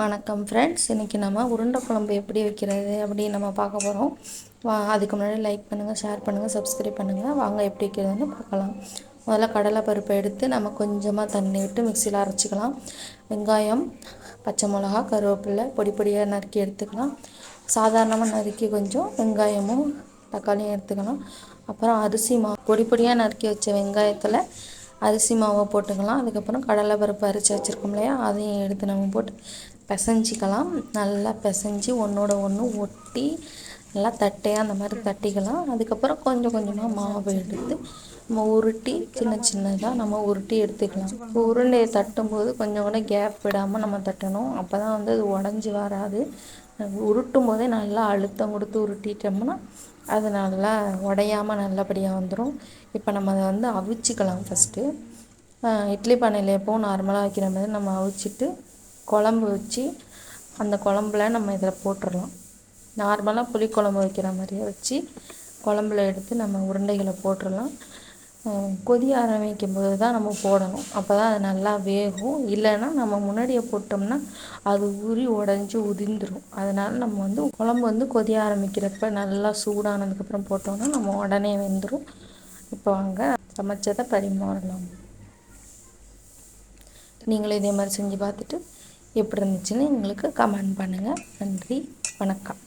வணக்கம் ஃப்ரெண்ட்ஸ் இன்றைக்கி நம்ம உருண்டை குழம்பு எப்படி வைக்கிறது அப்படின்னு நம்ம பார்க்க போகிறோம் வா அதுக்கு முன்னாடி லைக் பண்ணுங்கள் ஷேர் பண்ணுங்கள் சப்ஸ்கிரைப் பண்ணுங்கள் வாங்க எப்படி வைக்கிறதுன்னு பார்க்கலாம். முதல்ல கடலை பருப்பை எடுத்து நம்ம கொஞ்சமாக தண்ணி விட்டு மிக்சியில் அரைச்சிக்கலாம். வெங்காயம் பச்சை மிளகா கருவேப்பிலை பொடி பொடியாக நறுக்கி எடுத்துக்கலாம். சாதாரணமாக நறுக்கி கொஞ்சம் வெங்காயமும் தக்காளியும் எடுத்துக்கலாம். அப்புறம் அரிசி மா பொடி பொடியாக நறுக்கி வச்ச வெங்காயத்தில் அரிசி மாவை போட்டுக்கலாம். அதுக்கப்புறம் கடலை பருப்பு அரிச்சு வச்சுருக்கோம் இல்லையா? அதையும் எடுத்து நம்ம போட்டு பிசைஞ்சிக்கலாம். நல்லா பிசைஞ்சி ஒன்றோட ஒன்று ஒட்டி நல்லா தட்டையாக அந்த மாதிரி தட்டிக்கலாம். அதுக்கப்புறம் கொஞ்சம் கொஞ்சமாக மாவு எடுத்து நம்ம உருட்டி சின்ன சின்னதாக நம்ம உருட்டி எடுத்துக்கலாம். இப்போ உருண்டையை தட்டும்போது கொஞ்சம் கூட கேப் விடாமல் நம்ம தட்டணும். அப்போ தான் வந்து அது உடஞ்சி வராது. உருட்டும் போதே நல்லா அழுத்தம் கொடுத்து உருட்டிட்டோம்னா அது நல்லா உடையாமல் நல்லபடியாக வந்துடும் இப்போ நம்ம அதை வந்து அவிச்சிக்கலாம் ஃபஸ்ட்டு இட்லி பானையில் எப்போவும் நார்மலாக வைக்கிற மாதிரி நம்ம அவிச்சிட்டு குழம்பு வச்சு அந்த குழம்புல நம்ம இதில் போட்டுடலாம் நார்மலாக புளிக்குழம்பு வைக்கிற மாதிரியே வச்சு குழம்புல எடுத்து நம்ம உருண்டைகளை போட்டுடலாம். கொதி ஆரம்பிக்கும் போது தான் நம்ம போடணும். அப்போ தான் அது நல்லா வேகும். இல்லைன்னா நம்ம முன்னாடியே போட்டோம்னா அது உரி உடஞ்சி உதிர்ந்துடும் அதனால் நம்ம வந்து குழம்பு வந்து கொதி ஆரம்பிக்கிறப்ப நல்லா சூடானதுக்கப்புறம் போட்டோம்னா நம்ம உடனே வெந்துடும் இப்போ வாங்க சமைச்சதை பரிமாறலாம். நீங்களும் இதே மாதிரி செஞ்சு பார்த்துட்டு எப்படி இருந்துச்சுன்னு எங்களுக்கு கமெண்ட் பண்ணுங்கள் நன்றி. வணக்கம்.